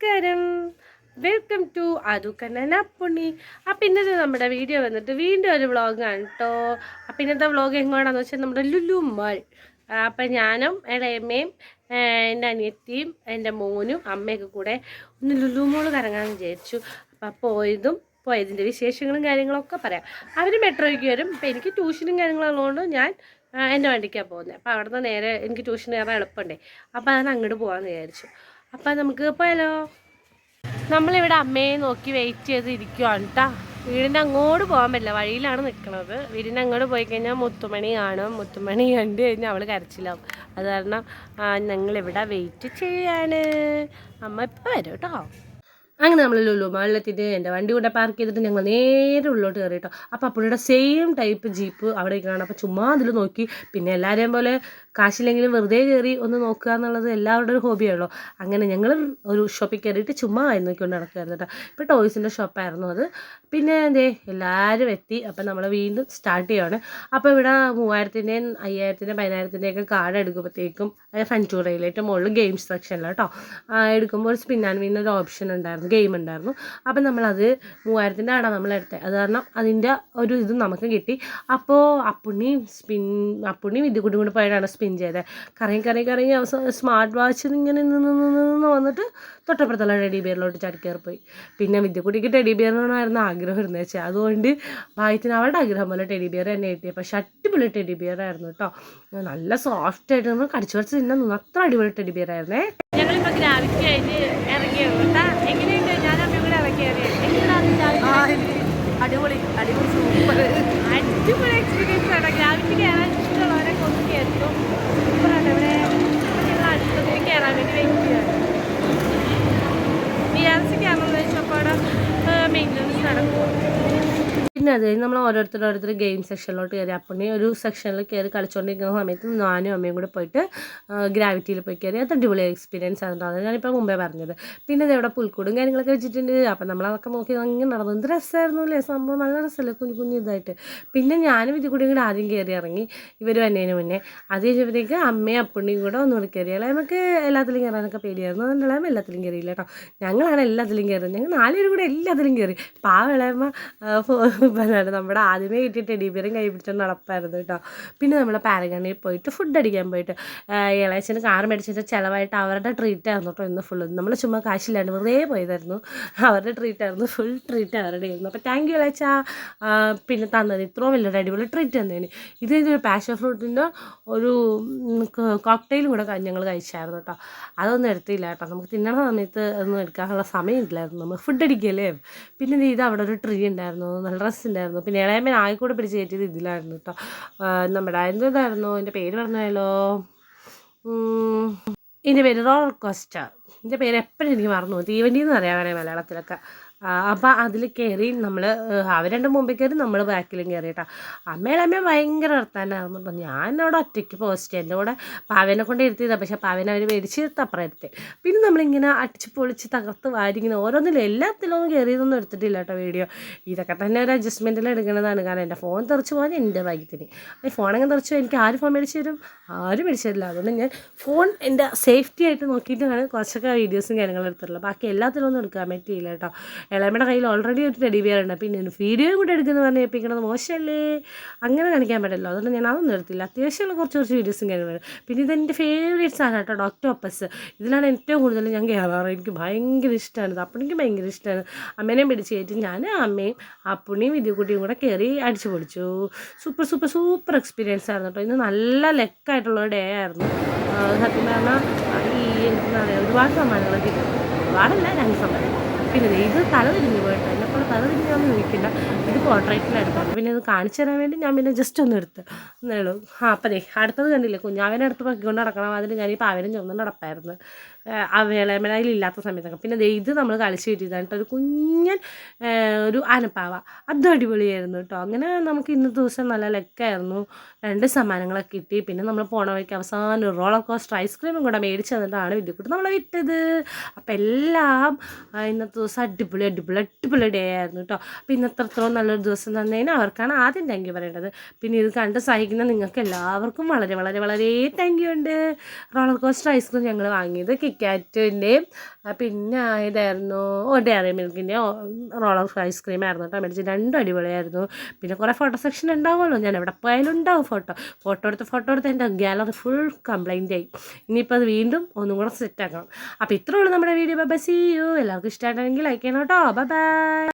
നമസ്കാരം. Welcome to Athukkannan Appunni. അപ്പം ഇന്നത്തെ നമ്മുടെ വീഡിയോ വന്നിട്ട് വീണ്ടും ഒരു വ്ളോഗാണ് കേട്ടോ അപ്പം ഇന്നത്തെ വ്ളോഗ് എങ്ങോട്ടാണെന്ന് വെച്ചാൽ നമ്മുടെ ലുലു മാൾ അപ്പം ഞാനും ഇളയമ്മയും എന്റെ അനിയത്തിയും എന്റെ മോനും അമ്മയൊക്കെ കൂടെ ഒന്ന് ലുലു മോൾ കറങ്ങാമെന്ന് വിചാരിച്ചു. അപ്പം പോയതും പോയതിന്റെ വിശേഷങ്ങളും കാര്യങ്ങളൊക്കെ പറയാം. അവർ മെട്രോയ്ക്ക് വരും. അപ്പം എനിക്ക് ട്യൂഷനും കാര്യങ്ങളും ഉള്ളതുകൊണ്ട് ഞാൻ എന്റെ വണ്ടിക്കാണ് പോകുന്നത് അപ്പോൾ അവിടുന്ന് നേരെ എനിക്ക് ട്യൂഷൻ കയറാൻ എളുപ്പമുണ്ടേ അപ്പോൾ അതാണ് അങ്ങോട്ട് പോകാമെന്ന് വിചാരിച്ചു. അപ്പം നമുക്ക് പോയാലോ നമ്മളിവിടെ അമ്മയെ നോക്കി വെയിറ്റ് ചെയ്ത് ഇരിക്കുവാണ് കേട്ടോ വീടിന്റെ അങ്ങോട്ട് പോകാൻ പറ്റില്ല. വഴിയിലാണ് നിൽക്കുന്നത് വീടിന്റെ അങ്ങോട്ട് പോയി കഴിഞ്ഞാൽ മുത്തുമണി കാണും. മുത്തുമണി കണ്ടു കഴിഞ്ഞാൽ അവൾ കരച്ചിലാവും. അത് കാരണം ഞങ്ങളിവിടെ വെയിറ്റ് ചെയ്യാണ്. അമ്മ ഇപ്പം വരും കേട്ടോ അങ്ങനെ നമ്മൾ ലുലു മാളിലെത്തിയിട്ട് എന്റെ വണ്ടി കൂടെ പാർക്ക് ചെയ്തിട്ട് ഞങ്ങൾ നേരെ ഉള്ളോട്ട് കയറി കേട്ടോ അപ്പോൾ അപ്പോഴുടെ സെയിം ടൈപ്പ് ജീപ്പ് അവിടെ കാണാം അപ്പോൾ ചുമ്മാ അതിൽ നോക്കി. പിന്നെ എല്ലാവരെയും പോലെ കാശില്ലെങ്കിലും വെറുതെ കയറി ഒന്ന് നോക്കുക എന്നുള്ളത് എല്ലാവരുടെ ഒരു ഹോബിയാണല്ലോ അങ്ങനെ ഞങ്ങൾ ഒരു ഷോപ്പിൽ കയറിയിട്ട് ചുമ്മാ ആയി നോക്കിക്കൊണ്ട് നടക്കുകയായിരുന്നു കേട്ടോ. ഇപ്പോൾ ടോയ്സിന്റെ ഷോപ്പായിരുന്നു അത്. പിന്നെ എന്തേ എല്ലാവരും എത്തി. അപ്പം നമ്മൾ വീണ്ടും സ്റ്റാർട്ട് ചെയ്യുകയാണ് അപ്പോൾ ഇവിടെ മൂവായിരത്തിന്റെയും അയ്യായിരത്തിന്റെയും പതിനായിരത്തിന്റെയൊക്കെ കാർഡ് എടുക്കുമ്പോഴത്തേക്കും ഫൺചൂറയിലേറ്റവും മുകളിൽ ഗെയിംസ് സെക്ഷനിലാണ് കേട്ടോ എടുക്കുമ്പോൾ ഒരു സ്പിൻ ആൻഡ് വിൻ ഒരു ഓപ്ഷൻ ഉണ്ടായിരുന്നു. ഗെയിം ഉണ്ടായിരുന്നു. അപ്പം നമ്മളത് മൂവായിരത്തിന്റെ ആടാണ് നമ്മൾ എടുത്തത് അത് കാരണം അതിന്റെ ഒരു ഇത് നമുക്ക് കിട്ടി. അപ്പോൾ അപ്പുണ്ണി സ്പിൻ അപ്പുണ്ണി വിദ്യക്കുട്ടി കൂടി പോയിട്ടാണ് സ്പിൻ ചെയ്തത് കറങ്ങി കറങ്ങി കറങ്ങി അവസാനം സ്മാർട്ട് വാച്ച് ഇങ്ങനെ നിന്ന് നിന്ന് വന്നിട്ട് തൊട്ടപ്പുറത്തുള്ള ടെഡി ബിയറിലോട്ട് ചടിക്കേറി പോയി പിന്നെ വിദ്യക്കുട്ടിക്ക് ടെഡി ബിയറിനോടായിരുന്നു ആഗ്രഹം ഇരുന്നത് വെച്ചാൽ അതുകൊണ്ട് ഭാഗ്യത്തിന് അവളുടെ ആഗ്രഹം പോലെ ടെഡി ബിയർ തന്നെ കിട്ടിയത് പക്ഷെ അടിപൊളി ടെഡി ബിയർ ആയിരുന്നു കേട്ടോ. നല്ല സോഫ്റ്റ് ആയിട്ട് നമ്മൾ കടിച്ചു പറിച്ച് തിന്നാൻ അത്ര അടിപൊളി ടെഡി ബിയർ ആയിരുന്നേ. ഗ്രാവിറ്റി കഴിഞ്ഞ് ഇറങ്ങിയത് കേട്ടോ എങ്ങനെയുണ്ട്? ഞാൻ അമ്മയും കൂടെ ഇറങ്ങിയത് അടിപൊളി അടിപൊളി സൂപ്പർ അടിപൊളി എക്സ്പീരിയൻസ് ആണ്. ഗ്രാവിറ്റി കയറാൻ ഇഷ്ടമുള്ളവരെ ഒന്ന് കയറ്റും സൂപ്പറാണ് ഇവിടെ ഞങ്ങൾ അടുത്തതിന് കയറാൻ വേണ്ടി വെയിറ്റ് ചെയ്യാണ് ബി ആർ സി കയറണമെന്ന് വെച്ചപ്പോൾ അവിടെ മെയിന്റനൻസ് നടക്കും പിന്നെ അത് കഴിഞ്ഞ് നമ്മൾ ഓരോരുത്തർ ഓരോരുത്തർ ഗെയിം സെക്ഷനിലോട്ട് കയറി അപ്പണി ഒരു സെക്ഷനിൽ കയറി കളിച്ചുകൊണ്ടിരിക്കുന്ന സമയത്ത് ഞാനും അമ്മയും കൂടെ പോയിട്ട് ഗ്രാവിറ്റിയിൽ പോയി കയറി അത് അടിപൊളി എക്സ്പീരിയൻസ് ആയിരുന്നു ഞാനിപ്പോൾ മുമ്പേ പറഞ്ഞത്. പിന്നെ ഇവിടെ പുൽക്കൂടും കാര്യങ്ങളൊക്കെ വെച്ചിട്ടുണ്ട്. അപ്പം നമ്മൾ അതൊക്കെ നോക്കി അങ്ങനെ നടന്നു. എന്ത് രസമായിരുന്നു അല്ലേ സംഭവം നല്ല രസമല്ലേ കുഞ്ഞു കുഞ്ഞു ഇതായിട്ട്. പിന്നെ ഞാനും ഇത് കൂടി കൂടെ ആദ്യം കയറി ഇറങ്ങി. ഇവർ വന്നതിന് മുന്നേ. അത് കഴിഞ്ഞപ്പോഴത്തേക്ക് അമ്മയും അപ്പുണ്ണിയും കൂടെ ഒന്നുകൂടി കയറി നമുക്ക് എല്ലാത്തിലും കയറാനൊക്കെ പേടിയായിരുന്നു. അതുകൊണ്ട് ഇളയമ്മ എല്ലാത്തിലും കയറിയില്ല കേട്ടോ. ഞങ്ങളാണ് എല്ലാത്തിലും കയറുന്നത് ഞങ്ങൾ നാലുപേരും കൂടെ എല്ലാത്തിലും കയറി പാവ ഇളയമ്മ പിന്നെ നമ്മുടെ ആദ്യമേ കിട്ടിയ ടെഡിബിയറും കൈ പിടിച്ചോണ്ട് നടപ്പായിരുന്നു കേട്ടോ പിന്നെ നമ്മൾ പാരഗണിൽ പോയിട്ട് ഫുഡ് അടിക്കാൻ പോയിട്ട് ഇളയച്ചന് കാർ മേടിച്ചിട്ട് ചിലവായിട്ട് അവരുടെ ട്രീറ്റ് ആയിരുന്നു കേട്ടോ ഇന്ന് ഫുള്ള് നമ്മൾ ചുമ്മാ കാശില്ലാണ്ട് വെറുതെ പോയതായിരുന്നു. അവരുടെ ട്രീറ്റ് ആയിരുന്നു ഫുൾ ട്രീറ്റ് അവരുടെ ആയിരുന്നു. അപ്പോൾ താങ്ക് യു ഇളയച്ച പിന്നെ തന്നത് ഇത്രയും വലിയൊരു അടിപൊളി ട്രീറ്റ് തന്നേന്. ഇത് ഒരു പാഷൻ ഫ്രൂട്ടിന്റെ ഒരു കോക്ടെയിലും കൂടെ ഞങ്ങൾ കഴിച്ചായിരുന്നു കേട്ടോ അതൊന്നും എടുത്തില്ല കേട്ടോ നമുക്ക് തിന്നണ സമയത്ത് ഒന്നും എടുക്കാനുള്ള സമയമില്ലായിരുന്നു. നമ്മൾ ഫുഡ് അടിക്കല്ലേ? പിന്നെ ഇത് അവിടെ ഒരു ട്രീ ഉണ്ടായിരുന്നു. നല്ല ഡ്രസ്സ് ഉണ്ടായിരുന്നു. പിന്നെ ഇളയമ്മ ആയിക്കൂടെ പിടിച്ച് കയറ്റിയത് ഇതിലായിരുന്നു കേട്ടോ നമ്മുടെ എന്തായിരുന്നു എന്റെ പേര് പറഞ്ഞല്ലോ എന്റെ പേര് റോളർ കോസ്റ്റർ. എന്റെ പേര് എപ്പോഴും എനിക്ക് മറന്നു. തീവണ്ടി എന്ന് പറയാം മലയാളത്തിലൊക്കെ. അപ്പം അതിൽ കയറി നമ്മൾ അവർ രണ്ട് മുമ്പിൽ കയറി നമ്മൾ ബാക്കിലും കയറി കേട്ടോ അമ്മയുടെ അമ്മ ഭയങ്കര വർത്താനായിരുന്നു അപ്പം ഞാൻ അവിടെ ഒറ്റയ്ക്ക് പോസ്റ്റ് എന്റെ കൂടെ പാവനെ കൊണ്ട് ഇരുത്തിയതാണ് പക്ഷേ പാവനെ അവർ മേടിച്ച് തപ്പറ എടുത്തേ. പിന്നെ നമ്മളിങ്ങനെ അടിച്ച് പൊളിച്ച് തകർത്ത് വാരി ഇങ്ങനെ ഓരോന്നിലും എല്ലാത്തിലൊന്നും കയറിയതൊന്നും എടുത്തിട്ടില്ല കേട്ടോ വീഡിയോ. ഇതൊക്കെ തന്നെ ഒരു അഡ്ജസ്റ്റ്മെന്റിൽ എടുക്കുന്നതാണ് കാരണം എന്റെ ഫോൺ തെറിച്ച് പോകാൻ എന്റെ ഭാഗ്യത്തിന്. ഈ ഫോണങ്ങനെ തെറിച്ച് എനിക്ക് ആര് ഫോൺ മേടിച്ച് തരും? ആരും മേടിച്ച് തരില്ല. അതുകൊണ്ട് ഞാൻ ഫോൺ എന്റെ സേഫ്റ്റി ആയിട്ട് നോക്കിയിട്ടാണ് കുറച്ചൊക്കെ വീഡിയോസും കാര്യങ്ങളും എടുത്തിട്ടുള്ളത്. ബാക്കി എല്ലാത്തിലൊന്നും എടുക്കാൻ പറ്റിയില്ല കേട്ടോ ഇളയമ്മയുടെ കയ്യിൽ ഓൾറെഡി ഒരു ടെഡി ബിയർ ഉണ്ട്. പിന്നെ ഒരു വീഡിയോയും കൂടെ എടുക്കുന്നത് പറഞ്ഞ് ഏൽപ്പിക്കണത് മോശമല്ലേ? അങ്ങനെ കാണിക്കാൻ പറ്റില്ല. അതുകൊണ്ട് ഞാൻ അതൊന്നും എടുത്തില്ല. അത്യാവശ്യമുള്ള കുറച്ച് കുറച്ച് വീഡിയോസും കാര്യങ്ങളും. പിന്നെ ഇതെന്റെ ഫേവറേറ്റ് സാധനം കേട്ടോ ഡോക്ടോപ്പസ് ഇതിലാണ് ഏറ്റവും കൂടുതൽ ഞാൻ കയറാറ് എനിക്ക് ഭയങ്കര ഇഷ്ടമാണ് ഇത്. അപ്പണിക്ക് ഭയങ്കര ഇഷ്ടമാണ് അമ്മേനെയും പിടിച്ച് കയറ്റി ഞാൻ അമ്മയും അപ്പുണിയും വിദ്യക്കുട്ടിയും കൂടെ കയറി അടിച്ചു പൊളിച്ചു. സൂപ്പർ സൂപ്പർ സൂപ്പർ എക്സ്പീരിയൻസ് ആയിരുന്നു കേട്ടോ. ഇന്ന് നല്ല ലെക്കായിട്ടുള്ള ഡേ ആയിരുന്നു. സത്യം പറഞ്ഞാൽ ഈ എന്താ പറയുക ഒരുപാട് സമ്മാനങ്ങളൊക്കെ കിട്ടും. ഒരുപാടല്ല രണ്ട് സമ്മാനം പിന്നെ ഇത് തല തിരിഞ്ഞു പോയിട്ട്. എന്നെപ്പോലെ തല തിരിഞ്ഞാന്ന് നിൽക്കില്ല ഇത് പോർട്രേറ്റിലെടുത്തു പിന്നെ ഇത് കാണിച്ചു തരാൻ വേണ്ടി ഞാൻ പിന്നെ ജസ്റ്റ് ഒന്ന് എടുത്ത് എന്നേ ആ അപ്പം ദേ അടുത്തത് കണ്ടില്ലേ? കുഞ്ഞാവനെ അടുത്ത് പൊക്കിക്കൊണ്ട് നടക്കണം അതിന് ഞാൻ ഈ പാവനും ചുമന്ന് നടപ്പായിരുന്നു. അവളേമനയിൽ ഇല്ലാത്ത സമയത്തൊക്കെ. പിന്നെ ഇത് നമ്മൾ കളിച്ച് കിട്ടിയതാണ് കേട്ടോ ഒരു കുഞ്ഞൻ ഒരു ആനപ്പാവ അതും അടിപൊളിയായിരുന്നു കേട്ടോ. അങ്ങനെ നമുക്ക് ഇന്നത്തെ ദിവസം നല്ല ലെക്കായിരുന്നു. രണ്ട് സമ്മാനങ്ങളൊക്കെ കിട്ടി. പിന്നെ നമ്മൾ പോണ വഴിക്ക് അവസാനം റോളർ കോസ്റ്റർ ഐസ്ക്രീമും കൂടെ മേടിച്ച് തന്നിട്ടാണ് വിദ്യക്കൂട്ട് നമ്മളെ വിറ്റത്. അപ്പം എല്ലാം ഇന്നത്തെ ദിവസം അടിപൊളി അടിപൊളി അടിപൊളി ഡേ ആയിരുന്നു കേട്ടോ. അപ്പോൾ അത്രത്തോളം നല്ലൊരു ദിവസം തന്നതിന് അവർക്കാണ് ആദ്യം താങ്ക് യു പറയേണ്ടത്. പിന്നെ ഇത് കണ്ട് സഹിക്കുന്ന നിങ്ങൾക്ക് എല്ലാവർക്കും വളരെ വളരെ വളരെ താങ്ക് യു ഉണ്ട്. റോളർ കോസ്റ്റർ ഐസ്ക്രീം ഞങ്ങൾ വാങ്ങിയത് കിക്കാറ്റിന്റെയും പിന്നെ ഇതായിരുന്നു ഓ ഡയറി മിൽക്കിന്റെ റോളർ ഐസ്ക്രീം ആയിരുന്നു കേട്ടോ മേടിച്ച് രണ്ടും അടിപൊളിയായിരുന്നു. പിന്നെ കുറേ ഫോട്ടോ സെക്ഷൻ ഉണ്ടാവുമല്ലോ. ഞാൻ എവിടെ പോയാലും ഉണ്ടാവും ഫോട്ടോ ഫോട്ടോ എടുത്ത് ഫോട്ടോ എടുത്ത് എന്റെ ഗാലറി ഫുൾ കംപ്ലൈന്റ് ആയി. ഇനിയിപ്പോൾ അത് വീണ്ടും ഒന്നും കൂടെ സെറ്റ് ആക്കണം. അപ്പോൾ ഇത്രയുള്ളൂ നമ്മുടെ വീഡിയോ ബൈ സി യു എല്ലാവർക്കും ഇഷ്ടമായിട്ടാണെങ്കിൽ ലൈക്ക് ചെയ്യണം കേട്ടോ. Bye bye